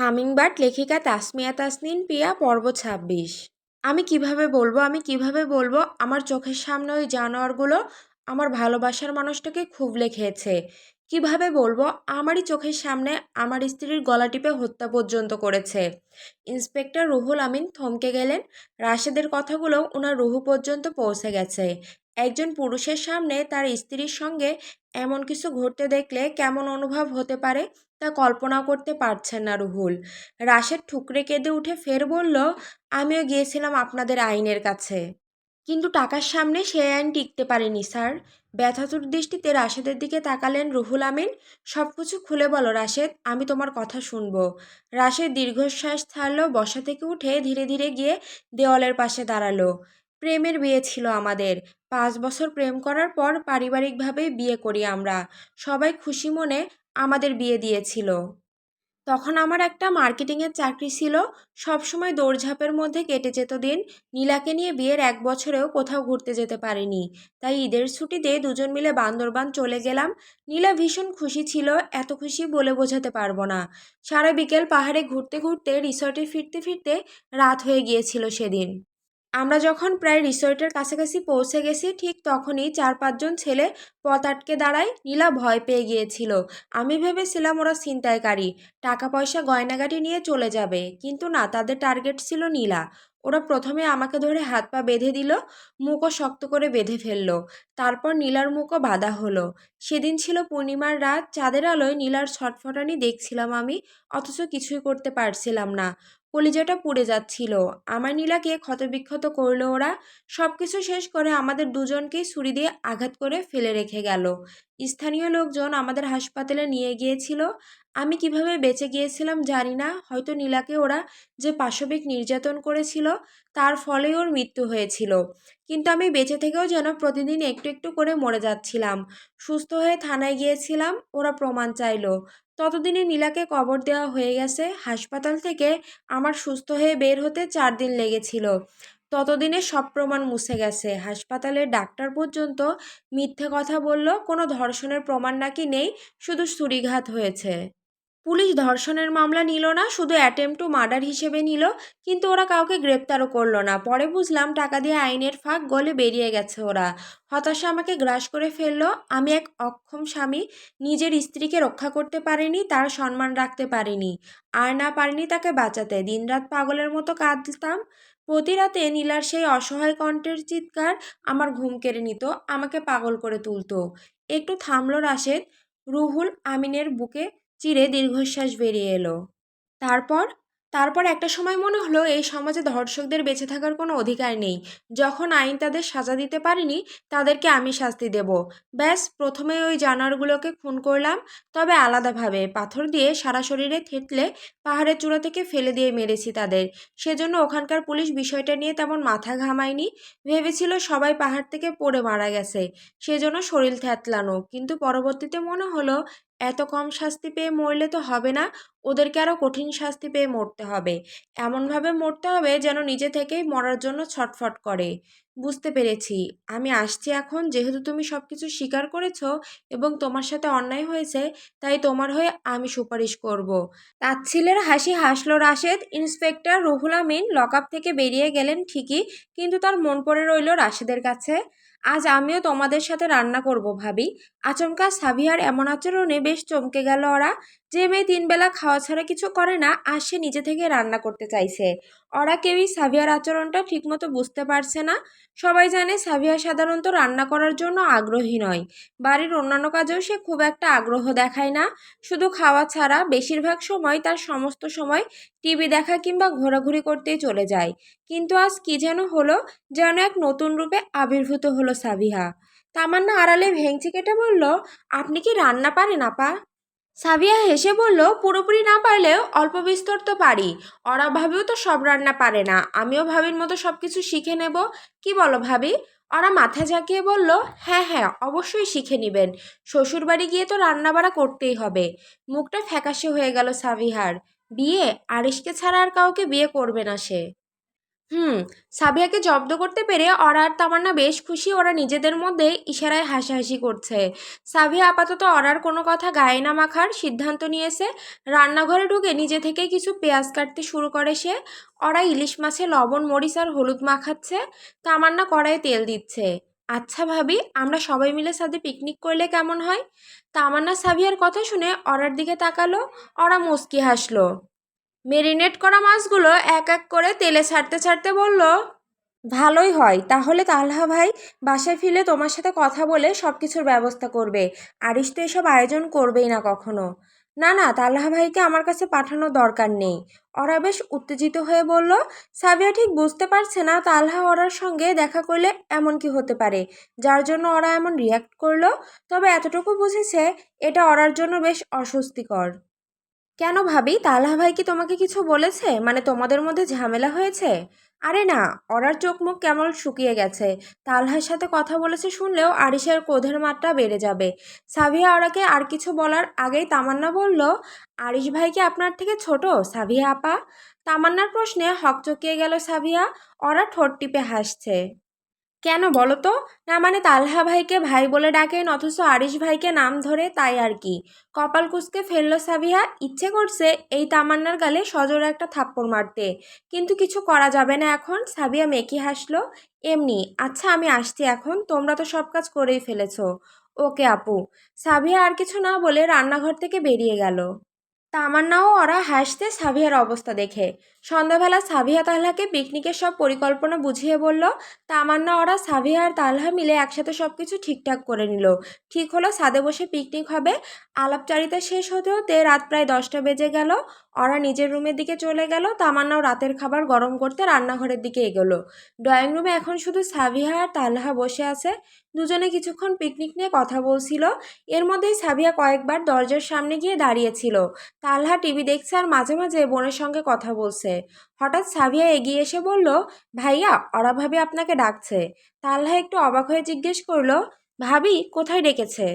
Hummingbird লেখিকা তাসমিয়া তাসনিন পিয়া, পর্ব ছাব্বিশ। আমি কীভাবে বলব, আমি কীভাবে বলব? আমার চোখের সামনে ওই জানোয়ারগুলো আমার ভালোবাসার মানুষটাকে খুবলে খেয়েছে। কীভাবে বলব? আমারই চোখের সামনে আমার স্ত্রীর গলা টিপে হত্যা পর্যন্ত করেছে। ইন্সপেক্টর রুহুল আমিন থমকে গেলেন। রাশেদের কথাগুলো ওনার রুহু পর্যন্ত পৌঁছে গেছে। একজন পুরুষের সামনে তার স্ত্রীর সঙ্গে এমন কিছু ঘটতে দেখলে কেমন অনুভব হতে পারে? তা কল্পনা করতে পারছেন না রুহুল। রাশেদ ঠুকরে কেঁদে উঠে ফের বলল, আমিও গিয়েছিলাম আপনাদের আইনের কাছে। কিন্তু টাকার সামনে সে আইন টিকতে পারেনি, স্যার। ব্যথাতুর দৃষ্টিতে রাশেদের দিকে তাকালেন রুহুল আমিন। সব কিছু খুলে বলো রাশেদ, আমি তোমার কথা শুনব। রাশেদ দীর্ঘশ্বাস ছাড়লো, বসা থেকে উঠে ধীরে ধীরে গিয়ে দেওয়ালের পাশে দাঁড়াল। প্রেমের বিয়ে ছিল আমাদের। পাঁচ বছর প্রেম করার পর পারিবারিকভাবে বিয়ে করি আমরা। সবাই খুশি মনে আমাদের বিয়ে দিয়েছিল। তখন আমার একটা মার্কেটিংয়ের চাকরি ছিল। সবসময় দৌড়ঝাঁপের মধ্যে কেটে যেত দিন। নীলাকে নিয়ে বিয়ের এক বছরেও কোথাও ঘুরতে যেতে পারিনি। তাই ঈদের ছুটিতে দুজন মিলে বান্দরবান চলে গেলাম। নীলা ভীষণ খুশি ছিল, এত খুশি বলে বোঝাতে পারব না। সারা বিকেল পাহাড়ে ঘুরতে ঘুরতে, রিসর্টে ফিরতে ফিরতে রাত হয়ে গিয়েছিল সেদিন। আমরা যখন প্রায় রিসোর্টের কাছাকাছি পৌঁছে গেছি, ঠিক তখনই চার পাঁচজন ছেলে পথ আটকে দাঁড়ায় নীলা ভয় পেয়ে গিয়েছিল। আমি ভেবেছিলাম ওরা ছিনতাইকারী টাকা পয়সা গয়নাগাটি নিয়ে চলে যাবে, কিন্তু না, তাদের টার্গেট ছিল নীলা। ওরা প্রথমে আমাকে ধরে হাত পা বেঁধে দিল, মুখও শক্ত করে বেঁধে ফেলল। তারপর নীলার মুখও বাঁধা হলো। সেদিন ছিল পূর্ণিমার রাত, চাঁদের আলোয় নীলার ছটফটানি দেখছিলাম আমি, অথচ কিছুই করতে পারছিলাম না। কলিজাটা পুড়ে যাচ্ছিল। আমার নীলাকে ক্ষতবিক্ষত করল ওরা। সব কিছু শেষ করে আমাদের দুজনকেই ছুরি দিয়ে আঘাত করে ফেলে রেখে গেল। স্থানীয় লোকজন আমাদের হাসপাতালে নিয়ে গিয়েছিল। আমি কীভাবে বেঁচে গিয়েছিলাম জানি না। হয়তো নীলাকে ওরা যে পাশবিক নির্যাতন করেছিল, তার ফলেই ওর মৃত্যু হয়েছিল। কিন্তু আমি বেঁচে থেকেও যেন প্রতিদিন একটু একটু করে মরে যাচ্ছিলাম। সুস্থ হয়ে থানায় গিয়েছিলাম। ওরা প্রমাণ চাইলো। ততদিনে নীলাকে কবর দেওয়া হয়ে গেছে। হাসপাতাল থেকে আমার সুস্থ হয়ে বের হতে চার দিন লেগেছিল। ততদিনে সব প্রমাণ মুছে গেছে। হাসপাতালের ডাক্তার পর্যন্ত মিথ্যে কথা বলল কোনো ধর্ষণের প্রমাণ নাকি নেই, শুধু ছুরিঘাত হয়েছে। পুলিশ ধর্ষণের মামলা নিল না, শুধু অ্যাটেম্প টু মার্ডার হিসেবে নিল, কিন্তু ওরা কাউকে গ্রেপ্তারও করল না। পরে বুঝলাম টাকা দিয়ে আইনের ফাঁক গলে বেরিয়ে গেছে ওরা। হতাশা আমাকে গ্রাস করে ফেলল। আমি এক অক্ষম স্বামী, নিজের স্ত্রীকে রক্ষা করতে পারিনি, তার সম্মান রাখতে পারিনি। আর না পারিনি তাকে বাঁচাতে। দিনরাত পাগলের মতো কাঁদতাম। প্রতি রাতে নীলার সেই অসহায় কণ্ঠের চিৎকার আমার ঘুম কেড়ে নিত, আমাকে পাগল করে তুলতো। একটু থামলো রাশেদ। রুহুল আমিনের বুকে চিরে দীর্ঘশ্বাস বেরিয়ে এলো। তারপর? তারপর একটা সময় মনে হলো এই সমাজে ধর্ষকদের বেঁচে থাকার কোনো অধিকার নেই। যখন আইন তাদের সাজা দিতে পারিনি, তাদেরকে আমি শাস্তি দেব। ব্যাস, প্রথমে ওই জানোয়ারগুলোকে খুন করলাম, তবে আলাদাভাবে। পাথর দিয়ে সারা শরীরে থেতলে পাহাড়ের চূড়া থেকে ফেলে দিয়ে মেরেছি তাদের। সেজন্য ওখানকার পুলিশ বিষয়টা নিয়ে তেমন মাথা ঘামায়নি। ভেবেছিল সবাই পাহাড় থেকে পড়ে মারা গেছে। সেজন্য শরীর থ্যাতলানো কিন্তু পরবর্তীতে মনে হলো এত কম শাস্তি পেয়ে মরলে তো হবে না, ওদেরকে আরও কঠিন শাস্তি পেয়ে মরতে হবে। এমনভাবে মরতে হবে যেন নিজে থেকেই মরার জন্য ছটফট করে। বুঝতে পেরেছি। আমি আসছি এখন, যেহেতু তুমি সব কিছু স্বীকার করেছ এবং তোমার সাথে অন্যায় হয়েছে, তাই তোমার হয়ে আমি সুপারিশ করব। তাচ্ছিলের হাসি হাসলো রাশেদ। ইন্সপেক্টর রুহুল আমিন লকআপ থেকে বেরিয়ে গেলেন ঠিকই, কিন্তু তার মন পড়ে রইল রাশেদের কাছে। আজ আমিও তোমাদের সাথে রান্না করব ভাবি। আচমকা সাবিহার এমন আচরণে বেশ চমকে গেল ওরা। যে মেয়ে তিনবেলা খাওয়া ছাড়া কিছু করে না, আর সে নিজে থেকে রান্না করতে চাইছে। ওরা কেউই সাবিয়ার আচরণটা ঠিকমতো বুঝতে পারছে না। সবাই জানে সাবিয়া সাধারণত রান্না করার জন্য আগ্রহী নয়। বাড়ির অন্যান্য কাজেও সে খুব একটা আগ্রহ দেখায় না। শুধু খাওয়া ছাড়া বেশিরভাগ সময় তার সমস্ত সময় টিভি দেখা কিংবা ঘোরাঘুরি করতেই চলে যায়। কিন্তু আজ কি যেন হলো, যেন এক নতুন রূপে আবির্ভূত হলো সাবিহা তামান্না আড়ালে ভেঙচি কেটে বলল, আপনি কি রান্না পারেন, আপা? সাবিয়া হেসে বলল, পুরোপুরি না পারলেও অল্প বিস্তর তো পারি। ওরা ভাবিও তো সব রান্না পারে না। আমিও ভাবির মতো সব কিছু শিখে নেব। কি বলো ভাবি? ওরা মাথা ঝাঁকিয়ে বলল হ্যাঁ হ্যাঁ অবশ্যই শিখে নেবেন। শ্বশুরবাড়ি গিয়ে তো রান্না বাড়া করতেই হবে। মুখটা ফ্যাকাশে হয়ে গেল সাবিহার। বিয়ে আরিশকে ছাড়া আর কাউকে বিয়ে করবে না সে। হুম, সাবিয়াকে জব্দ করতে পেরে অরা আর তামান্না বেশ খুশি ওরা নিজেদের মধ্যে ইশারায় হাসাহাসি করছে। সাবিয়া আপাতত অরার কোনো কথা গায়ে না মাখার সিদ্ধান্ত নিয়েছে। রান্নাঘরে ঢুকে নিজে থেকে কিছু পেঁয়াজ কাটতে শুরু করে সে। অরা ইলিশ মাছে লবণ, মরিচ আর হলুদ মাখাচ্ছে। তামান্না কড়াইয়ে তেল দিচ্ছে। আচ্ছা ভাবি, আমরা সবাই মিলে সাথে পিকনিক করলে কেমন হয়? তামান্না সাবিয়ার কথা শুনে অরার দিকে তাকালো। অরা মুচকি হাসলো। মেরিনেট করা মাছগুলো এক এক করে তেলে ছাড়তে ছাড়তে বলল, ভালোই হয়। তাহলে তালহা ভাই বাসায় ফিরে তোমার সাথে কথা বলে সব কিছুর ব্যবস্থা করবে। আরিস তো এসব আয়োজন করবেই না কখনো। না না, তালহা ভাইকে আমার কাছে পাঠানোর দরকার নেই। ওরা বেশ উত্তেজিত হয়ে বলল, সাবিয়া ঠিক বুঝতে পারছে না তালহা ওরার সঙ্গে দেখা করলে এমন কি হতে পারে। যার জন্য ওরা এমন রিয়াক্ট করল। তবে এতটুকু বুঝেছে, এটা ওরার জন্য বেশ অস্বস্তিকর। কেন ভাবি? তালহা ভাই কি তোমাকে কিছু বলেছে? মানে তোমাদের মধ্যে ঝামেলা হয়েছে? আরে না, অরার চোখ মুখ কেমন শুকিয়ে গেছে। তালহার সাথে কথা বলেছে শুনলেও আরিসের ক্রোধের মাত্রা বেড়ে যাবে। সাভিয়া অরাকে আর কিছু বলার আগেই তামান্না বলল, আরিশ ভাই কি আপনার থেকে ছোট? সাভিয়া আপা? তামান্নার প্রশ্নে হকচকিয়ে গেল সাভিয়া। অরা ঠোঁট টিপে হাসছে। কেন বলো তো? না মানে তালহা ভাইকে ভাই বলে ডাকেন, অথচ আরিশ ভাইকে নাম ধরে তাই আর কি। কপাল কুচকে ফেলল সাবিহা, ইচ্ছে করছে এই তামান্নার গালে সজোরে একটা থাপ্পড় মারতে। কিন্তু কিছু করা যাবে না এখন সাবিয়া মেকি হাসলো। এমনি আচ্ছা আমি আসছি এখন, তোমরা তো সব কাজ করেই ফেলেছো। ওকে আপু। সাবিয়া আর কিছু না বলে রান্নাঘর থেকে বেরিয়ে গেল। তামান্নাও ওরা হাসতে সাবিয়ার অবস্থা দেখে। সন্ধ্যাবেলা সাবিয়া তালহাকে পিকনিকের সব পরিকল্পনা বুঝিয়ে বলল, তামান্না, ওরা সাবিয়া আর তালহা মিলে একসাথে সব কিছু ঠিকঠাক করে নিল। ঠিক হলো সাদে বসে পিকনিক হবে। আলাপচারিতা শেষ হতে হতে রাত প্রায় দশটা বেজে গেল। ওরা নিজের রুমের দিকে চলে গেল। তামান্নাও রাতের খাবার গরম করতে রান্নাঘরের দিকে এগোলো। ড্রয়িং রুমে এখন শুধু সাবিয়া আর তালহা বসে আছে। দুজনে কিছুক্ষণ পিকনিক নিয়ে কথা বলছিল। এর মধ্যেই সাবিয়া কয়েকবার দরজার সামনে গিয়ে দাঁড়িয়েছিল তালহা টিভি দেখছে আর মাঝে মাঝে বোনের সঙ্গে কথা বলছে। হঠাৎ সাবিয়া এগিয়ে এসে বলল ভাইয়া ভাবি আপনাকে ডাকছে। তালহা একটু অবাক হয়ে জিজ্ঞেস করল ভাবি কোথায় ডেকেছে?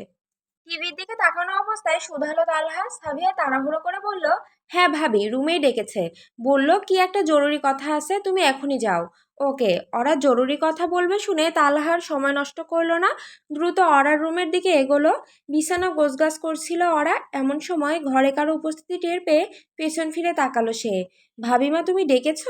টিভির দিকে তাকানো অবস্থায় শুধালো তালহা সাবিয়া তাড়াহুড়ো করে বলল হ্যাঁ ভাবি রুমেই ডেকেছে। বলল কি একটা জরুরি কথা আছে তুমি এখনই যাও। ওকে ওরা জরুরি কথা বলবে শুনে তালহার সময় নষ্ট করল না। দ্রুত অরার রুমের দিকে এগোলো। বিছানা গোছগাছ করছিল ওরা এমন সময় ঘরে কারও উপস্থিতি টের পেয়ে পেছন ফিরে তাকালো সে। ভাবিমা তুমি ডেকেছ?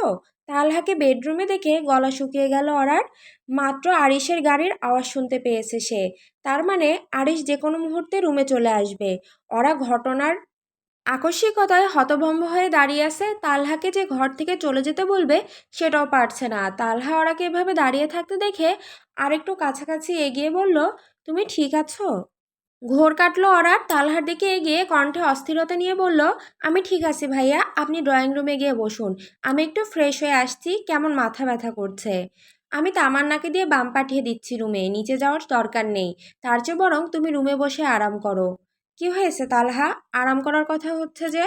তালহাকে বেডরুমে দেখে গলা শুকিয়ে গেল অরার মাত্র আরিসের গাড়ির আওয়াজ শুনতে পেয়েছে সে। তার মানে আরিস যে কোনো মুহূর্তে রুমে চলে আসবে। ওরা ঘটনার আকস্মিকতায় হতভম্ব হয়ে দাঁড়িয়ে আছে। তালহাকে যে ঘর থেকে চলে যেতে বলবে সেটাও পারছে না। তালহা ওরাকে এভাবে দাঁড়িয়ে থাকতে দেখে আরেকটু কাছাকাছি এগিয়ে বলল, তুমি ঠিক আছো? ঘোর কাটলো অরার, তালহার দিকে এগিয়ে কণ্ঠে অস্থিরতা নিয়ে বলল, আমি ঠিক আছি ভাইয়া, আপনি ড্রয়িং রুমে গিয়ে বসুন। আমি একটু ফ্রেশ হয়ে আসছি, কেমন মাথা ব্যথা করছে? আমি তামান্নাকে দিয়ে বাম পাঠিয়ে দিচ্ছি রুমে, নিচে যাওয়ার দরকার নেই। তার চেয়ে বরং তুমি রুমে বসে আরাম করো। কি হয়েছে তালহা? আরাম করার কথা হচ্ছে যে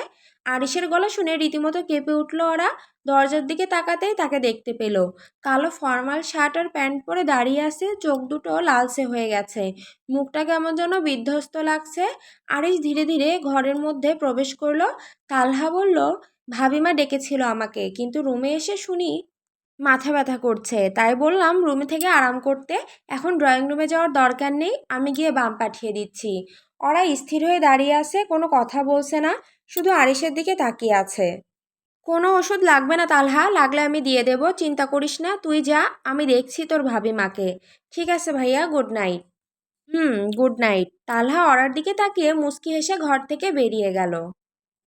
আরিসের গলা শুনে রীতিমতো কেঁপে উঠল ওরা। দরজার দিকে তাকাতেই তাকে দেখতে পেল। কালো ফর্মাল শার্ট আর প্যান্ট পরে দাঁড়িয়ে আছে, চোখ দুটো লালচে হয়ে গেছে। মুখটা কেমন যেন বিধ্বস্ত লাগছে। আরিস ধীরে ধীরে ঘরের মধ্যে প্রবেশ করল। তালহা বলল ভাবিমা ডেকেছিল আমাকে, কিন্তু রুমে এসে শুনি মাথা ব্যথা করছে। তাই বললাম রুমে থেকে আরাম করতে। এখন ড্রয়িং রুমে যাওয়ার দরকার নেই। আমি গিয়ে বাম পাঠিয়ে দিচ্ছি। ওরা স্থির হয়ে দাঁড়িয়ে আছে, কোনো কথা বলছে না, শুধু আরিসের দিকে তাকিয়ে আছে। কোনো ওষুধ লাগবে না তালহা, লাগলে আমি দিয়ে দেব, চিন্তা করিস না, তুই যা, আমি দেখছি তোর ভাবি মাকে। ঠিক আছে ভাইয়া good night hmm good night Talha অরার দিকে তাকিয়ে মুস্কি হেসে ঘর থেকে বেরিয়ে গেল।